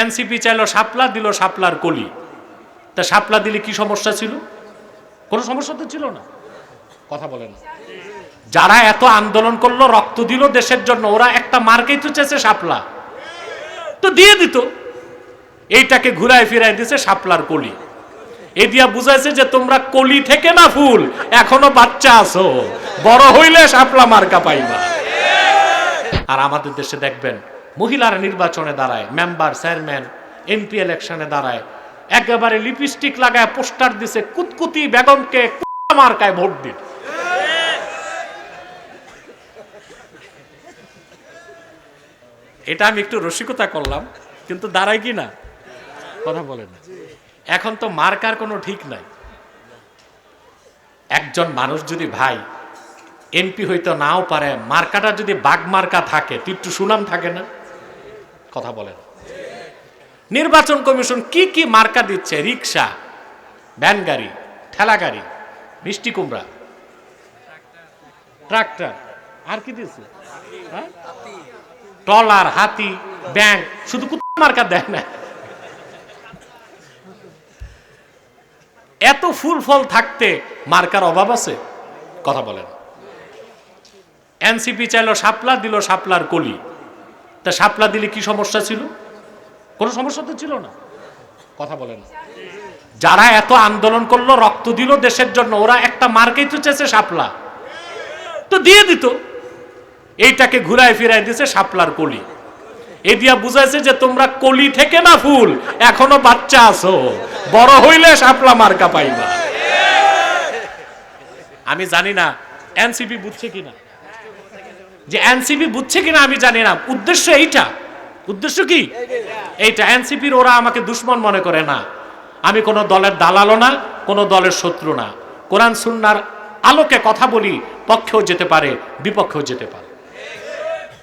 NCP চাইলো সাপলা দিল সাপলার কলি। তা শাপলা দিলে কি সমস্যা ছিল? কোনো সমস্যা তো ছিল না। কথা বলেন। না। যারা এত আন্দোলন করল, রক্ত দিল দেশের জন্য, ওরা একটা মার্কেই তো চেয়েছে শাপলা। তো দিয়ে দিত। এইটাকে ঘুরায় ফিরায় দিছে সাপলার কলি। এ দিয়া বুঝাইছে যে তোমরা কলি থেকে না ফুল, এখনও বাচ্চা আছো। বড় হইলে সাপলা মার্কা পাইবা। আর আমাদের দেশে দেখবেন মহিলারা নির্বাচনে দাঁড়ায় মেম্বার চেয়ারম্যান এমপি ইলেকশনে দাঁড়ায়। একেবারে লিপস্টিক লাগায় পোস্টার দিছে, কুতকুতি বেগমকে মার্কায় ভোট দিন। এটা আমি একটু রসিকতা করলাম, কিন্তু দাঁড়ায় কি না? কথা বলেন এখন তো মার্কার কোনো ঠিক নাই। একজন মানুষ যদি ভাই, এমপি হইতে নাও পারে, মার্কাটা যদি বাঘ মার্কা থাকে, তো একটু সুনাম থাকে না? কথা বলেন। নির্বাচন কমিশন কি কি মার্কা দিচ্ছে? রিক্সা ভ্যান গাড়ি, ঠেলা গাড়ি, মিষ্টি কুমড়া, ট্রাক্টর, আর কি দিচ্ছে? হ্যাঁ? ট্রলার, হাতি, ব্যাংক, শুধু কুত্তা মার্কা দেয় না। এত ফুল ফল থাকতে মার্কার অভাব আছে? কথা বলেন। এনসিপি চাইলো শাপলা, দিল শাপলার কলি। তা শাপলা দিলে কি সমস্যা ছিল? কোনো সমস্যা তো ছিল না। কথা বলেন। যারা এত আন্দোলন করল, রক্ত দিল দেশের জন্য, ওরা একটা মার্কেই তো চেয়েছে শাপলা। তো দিয়ে দিত। এইটাকে ঘুরায় ফিরায় দিছে শাপলার কলি। এ দিয়া বুঝাইছে যে তোমরা কলি থেকে না ফুল, এখনও বাচ্চা আছো। বড় হইলে শাপলা মার্কা পাইবা। আমি জানি না, এনসিপি বুঝছে কিনা। যে এনসিপি বুঝছে কিনা আমি জানি না। উদ্দেশ্য এইটা। উদ্দেশ্য কি? এইটা। এনসিপির ওরা আমাকে দুশ্মন মনে করে না। আমি কোনো দলের দালালো না, কোনো দলের শত্রু না। কোরআন, সুন্নার আলোকে কথা বলি, পক্ষেও যেতে পারে, বিপক্ষেও যেতে পারে।